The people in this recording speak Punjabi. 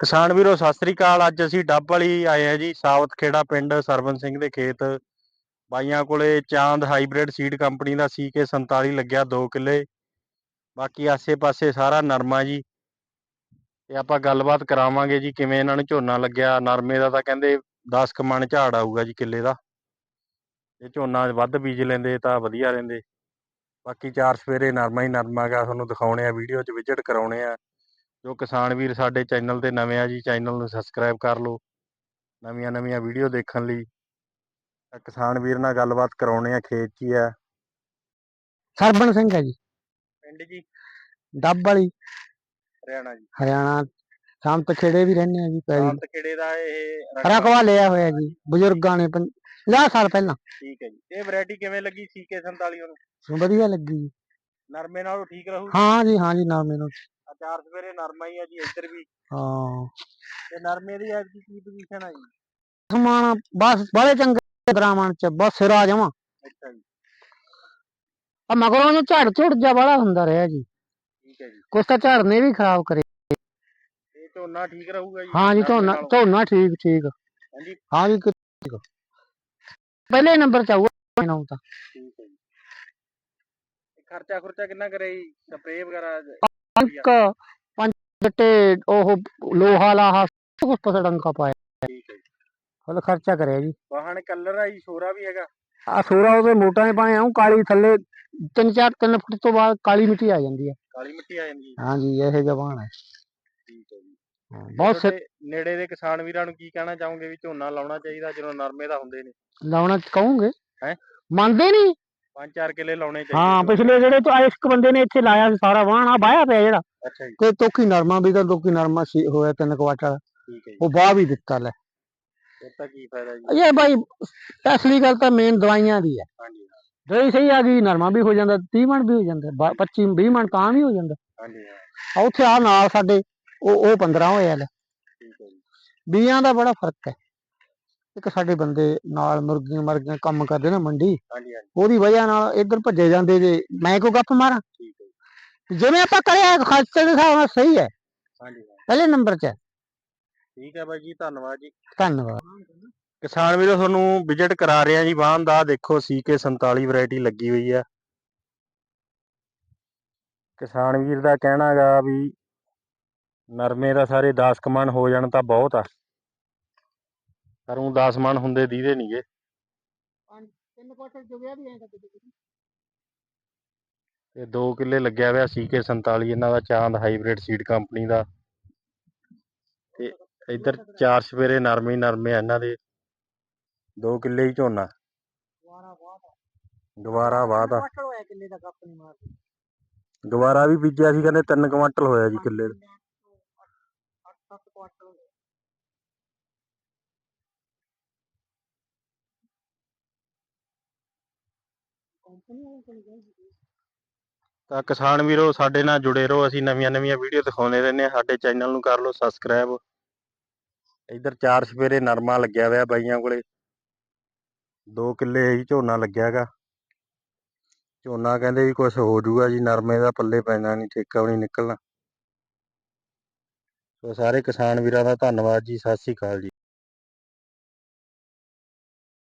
ਕਿਸਾਨ ਵੀਰੋ, ਸਤਿ ਸ੍ਰੀ ਅਕਾਲ। ਅੱਜ ਅਸੀਂ ਡੱਬ ਵਾਲੀ ਆਏ ਆ ਜੀ ਸਾਵਤ ਖੇੜਾ ਪਿੰਡ ਸਰਵਨ ਸਿੰਘ ਦੇ ਖੇਤ। ਬਾਈਆਂ ਕੋਲੇ ਚਾਂਦ ਹਾਈਬ੍ਰਿਡ ਸੀਡ ਕੰਪਨੀ ਦਾ ਸੀਕੇ 47 ਲੱਗਿਆ 2 ਕਿੱਲੇ। ਬਾਕੀ ਆਸੇ-ਪਾਸੇ ਸਾਰਾ ਨਰਮਾ ਜੀ। ਤੇ ਆਪਾਂ ਗੱਲਬਾਤ ਕਰਾਵਾਂਗੇ ਜੀ, ਕਿਵੇਂ ਇਹਨਾਂ ਨੂੰ ਝੋਨਾ ਲੱਗਿਆ। ਨਰਮੇ ਦਾ ਤਾਂ ਕਹਿੰਦੇ 10 ਕਮਣ ਝਾੜ ਆਊਗਾ ਜੀ ਕਿੱਲੇ ਦਾ। ਇਹ ਝੋਨਾ ਵੱਧ ਬੀਜ ਲੈਂਦੇ ਤਾਂ ਵਧੀਆ ਰਹਿੰਦੇ। ਬਾਕੀ ਚਾਰ ਸਵੇਰੇ ਨਰਮਾ ਹੀ ਨਰਮਾ ਗਾ ਤੁਹਾਨੂੰ ਦਿਖਾਉਣੇ ਆ, ਵੀਡੀਓ 'ਚ ਵਿਜ਼ਿਟ ਕਰਾਉਣੇ ਆ। ਜੋ ਕਿਸਾਨ ਵੀਰ ਸਾਡੇ ਚੈਨਲ ਤੇ ਨਵੇਂ ਆ ਜੀ ਚੈਨਲ ਨੂੰ ਸਬਸਕ੍ਰਾਈਬ ਕਰ ਲਓ। ਨਵੀਆਂ ਨਵੀਆਂ ਵੀਡੀਓ ਦੇਖਣ ਲਈ। ਤਾਂ ਕਿਸਾਨ ਵੀਰ ਨਾਲ ਗੱਲਬਾਤ ਕਰਾਉਣੇ ਆ ਖੇਤ 'ਚ ਹੀ ਆ। ਸਰਬਣ ਸਿੰਘ ਹੈ ਜੀ। ਪਿੰਡ ਜੀ। ਡੱਬ ਵਾਲੀ। ਹਰਿਆਣਾ ਜੀ। ਹਰਿਆਣਾ ਸ਼ਾਮਤ ਖੇੜੇ ਵੀ ਰਹਿੰਦੇ ਆ ਜੀ ਪੈਰੀ ਸ਼ਾਂਤ ਖੇੜੇ ਦਾ ਇਹ ਰਕਵਾ ਲਿਆ ਹੋਇਆ ਜੀ ਬਜ਼ੁਰਗਾਂ ਨੇ 50 ਸਾਲ ਪਹਿਲਾਂ। ਠੀਕ ਹੈ ਜੀ। ਇਹ ਵੈਰਾਈਟੀ ਕਿਵੇਂ ਲੱਗੀ ਸੀਕੇ 47 ਨੂੰ ਵਧੀਆ ਲੱਗੀ ਜੀ। ਨਰਮੇ ਨਾਲੋਂ ਠੀਕ ਰਹੂ? ਹਾਂ ਜੀ ਹਾਂ ਜੀ ਨਾ ਮੈਨੂੰ ਚਾਰ ਸਵੇਰੇ ਨਰਮਾ ਹੀ ਆ ਜੀ ਇੱਧਰ ਵੀ। ਹਾਂ। ਤੇ ਨਰਮੇ ਦੀ ਐਤਕੀ ਕੀ ਪੋਜੀਸ਼ਨ ਆ ਜੀ? ਸਮਾਨ ਬਸ ਬੜੇ ਚੰਗੇ ਗ੍ਰਾਮਾਂ ਚ ਬਸ ਸਿਰ ਆ ਜਾਵਾਂ। ਅੱਛਾ ਜੀ। ਆ ਮਗਰੋਂ ਨੂੰ ਝੜ ਝੁੜ ਜਾ ਬੜਾ ਹੁੰਦਾ ਰਿਹਾ ਜੀ। ਠੀਕ ਹੈ ਜੀ। ਕੁਛ ਤਾਂ ਝੜ ਨੇ ਵੀ ਖਰਾਬ ਕਰੇ। ਇਹ ਝੋਨਾ ਠੀਕ ਰਹੂਗਾ ਜੀ। ਹਾਂ ਜੀ ਝੋਨਾ? ਝੋਨਾ ਠੀਕ ਠੀਕ। ਹਾਂਜੀ। ਹਾਂ ਜੀ ਠੀਕ ਪਹਿਲੇ ਨੰਬਰ ਚ ਆਊਗਾ ਤਾਂ। ਠੀਕ ਹੈ ਜੀ। ਖਰਚਾ ਖੁਰਚਾ ਕਿੰਨਾ ਕਰੇ ਜੀ? ਸਪਰੇਅ ਵਗੈਰਾ ਪੰਕ ਪੰਜ ਜੱਟੇ ਉਹ ਲੋਹਾ ਲਾਹਾ ਸਭ ਕੁਝ ਪਸੜੰਕਾ ਪਾਇਆ। ਠੀਕ ਹੈ ਜੀ। ਫੁੱਲ ਖਰਚਾ ਕਰਿਆ ਜੀ। ਵਾਹਣ ਕਲਰ ਆ ਜੀ ਛੋਰਾ ਵੀ ਹੈਗਾ। ਆ ਸੋਰਾ ਉਹਦੇ ਮੋਟਾਂ ਦੇ ਪਾਏ ਆਉਂ ਕਾਲੀ ਥੱਲੇ ਤਿੰਨ ਚਾਰ ਤਿੰਨ ਫੁੱਟ ਤੋਂ ਬਾਅਦ ਕਾਲੀ ਮਿੱਟੀ ਆ ਜਾਂਦੀ ਹੈ ਕਾਲੀ ਮਿੱਟੀ ਆ ਜਾਂਦੀ ਹੈ ਹਾਂਜੀ ਇਹ ਜਵਾਨ ਹੈ ਠੀਕ ਹੈ ਜੀ। ਹਾਂ, ਬਹੁਤ ਸਿਰ ਤੁਹਾਡੇ ਨੇੜੇ ਦੇ ਕਿਸਾਨ ਵੀਰਾਂ ਨੂੰ ਕੀ ਕਹਿਣਾ ਚਾਹੋਗੇ ਵੀ ਝੋਨਾ ਲਾਉਣਾ ਚਾਹੀਦਾ ਜਦੋਂ ਨਰਮੇ ਦਾ ਹੁੰਦੇ ਨੇ? ਲਾਉਣਾ ਕਹੋਗੇ। ਹੈਂ? ਮੰਨਦੇ ਨਹੀਂ? ਪੰਜ ਚਾਰ ਕਿੱਲੇ ਲਾਉਣੇ ਚਾਹੀਦੇ ਹਾਂ। ਪਿਛਲੇ ਜਿਹੜੇ ਤੋਂ ਇੱਕ ਬੰਦੇ ਨੇ ਇੱਥੇ ਲਾਇਆ ਸੀ ਸਾਰਾ ਵਾਹਣ ਆ ਬਾਇਆ ਪਿਆ ਜਿਹੜਾ। ਅੱਛਾ ਜੀ। ਤੇ ਤੋਕੀ ਨਰਮਾ ਵੀ ਤਾਂ ਤੋਕੀ ਨਰਮਾ ਸੀ ਹੋਇਆ ਤਿੰਨ ਕੁਆਟਰ ਠੀਕ ਹੈ ਜੀ। ਉਹ ਬਾਹ ਵੀ ਦਿੱਤਾ ਲੈ। ਤਾਂ ਕੀ ਫਾਇਦਾ ਜੀ। ਇਹ ਬਾਈ ਅਸਲੀ ਗੱਲ ਤਾਂ ਮੇਨ ਦਵਾਈਆਂ ਦੀ ਹੈ। ਹਾਂਜੀ ਹਾਂ, ਜਿਹੜੀ ਸਹੀ ਆ ਗਈ ਨਰਮਾ ਵੀ ਹੋ ਜਾਂਦਾ 30 ਮਣ ਵੀ ਹੋ ਜਾਂਦਾ ਬਾ- 25 20 ਮਣ ਤਾਂ ਵੀ ਹੋ ਜਾਂਦਾ। ਹਾਂਜੀ ਹਾਂ। ਆ ਉੱਥੇ ਆ ਨਾਲ ਸਾਡੇ ਉਹ ਉਹ 15 ਹੋਇਆ ਲੈ। ਠੀਕ ਹੈ ਜੀ। ਬੀਆਂ ਦਾ ਬੜਾ ਫ਼ਰਕ ਹੈ। ਇੱਕ ਸਾਡੇ ਬੰਦੇ ਨਾਲ ਮੁਰਗੀਆਂ ਮਰਗੀਆਂ ਕੰਮ ਕਰਦੇ ਨਾ ਮੰਡੀ ਹਾਂਜੀ ਹਾਂਜੀ। ਉਹਦੀ ਵਜ੍ਹਾ ਨਾਲ ਇੱਧਰ ਭੱਜੇ ਜਾਂਦੇ ਜੇ ਮੈਂ ਕੋ ਗੱਪ ਮਾਰਾਂ? ਠੀਕ ਹੈ ਜੀ। ਜਿਵੇਂ ਆਪਾਂ ਕਰਿਆ ਖਰਚੇ ਦੇ ਹਿਸਾਬ ਨਾਲ ਸਹੀ ਹੈ। ਹਾਂਜੀ ਪਹਿਲੇ ਨੰਬਰ 'ਚ ਹੈ। ਠੀਕ ਹੈ ਬਾਈ ਜੀ ਧੰਨਵਾਦ ਜੀ। ਧੰਨਵਾਦ। ਕਿਸਾਨ ਵੀਰੋ ਤੁਹਾਨੂੰ ਵਿਜ਼ਿਟ ਕਰਾ ਰਹੇ ਆ ਜੀ ਵਾਹਨ ਦਾ ਦੇਖੋ ਸੀਕੇ 47 ਵੈਰਾਈਟੀ ਲੱਗੀ ਹੋਈ ਆ ਕਿਸਾਨ ਵੀਰ ਦਾ ਕਹਿਣਾ ਗਾ ਵੀ ਨਰਮੇ ਦਾ ਸਾਰੇ 10 ਕਮਣ ਹੋ ਜਾਣ ਤਾਂ ਬਹੁਤ ਆ। ਪਰ ਉਹ 10 ਮਣ ਹੁੰਦੇ ਦੀਦੇ ਨਹੀਂਗੇ ਤਿੰਨ ਕੁਆਟਰ ਜੁਗਿਆ ਵੀ ਐਂ ਤੇ 2 ਕਿੱਲੇ ਲੱਗਿਆ ਹੋਇਆ ਸੀਕੇ 47 ਇਹਨਾਂ ਦਾ ਚਾਂਦ ਹਾਈਬ੍ਰਿਡ ਸੀਡ ਕੰਪਨੀ ਦਾ। ਤੇ ਇੱਧਰ ਚਾਰ ਸਵੇਰੇ ਨਰਮੇ ਨਰਮੇ ਇਹਨਾਂ ਦੇ। 2 ਕਿੱਲੇ ਹੀ ਝੋਨਾ। ਦੁਬਾਰਾ ਬਾਅਦ ਆ ਕੁਆਟਰ ਹੋਇਆ ਕਿੱਲੇ ਦਾ ਗੱਪ ਨਹੀਂ ਮਾਰਦੇ? ਦੁਬਾਰਾ ਵੀ ਬੀਜਿਆ ਸੀ ਕਹਿੰਦੇ 3 ਕੁਇੰਟਲ ਹੋਇਆ ਜੀ ਕਿੱਲੇ ਦਾ। 8-7 ਕੁਆਟਰ ਹੋਇਆ ਕੰਪਨੀ ਵਾਲੇ ਕੋਲ ਗਏ ਤਾਂ ਕਿਸਾਨ ਵੀਰੋ ਸਾਡੇ ਨਾਲ ਜੁੜੇ ਰਹੋ ਅਸੀਂ ਨਵੀਆਂ ਨਵੀਆਂ ਵੀਡੀਓ ਦਿਖਾਉਂਦੇ ਰਹਿੰਦੇ ਹਾਂ। ਸਾਡੇ ਚੈਨਲ ਨੂੰ ਕਰ ਲਓ ਸਬਸਕ੍ਰਾਈਬ ਇੱਧਰ ਚਾਰ ਸਵੇਰੇ ਨਰਮਾ ਲੱਗਿਆ ਹੋਇਆ ਬਾਈਆਂ ਕੋਲੇ। 2 ਕਿੱਲੇ ਹੀ ਝੋਨਾ ਲੱਗਿਆ ਹੈਗਾ। ਝੋਨਾ ਕਹਿੰਦੇ ਵੀ ਕੁਝ ਹੋ ਜਾਊਗਾ ਜੀ ਨਰਮੇ ਦਾ ਪੱਲੇ ਪੈਣਾ ਨਹੀਂ ਠੇਕਾ ਵੀ ਨਹੀਂ ਨਿਕਲਣਾ। ਸੋ ਸਾਰੇ ਕਿਸਾਨ ਵੀਰਾਂ ਦਾ ਧੰਨਵਾਦ ਜੀ ਸਤਿ ਸ੍ਰੀ ਅਕਾਲ ਜੀ।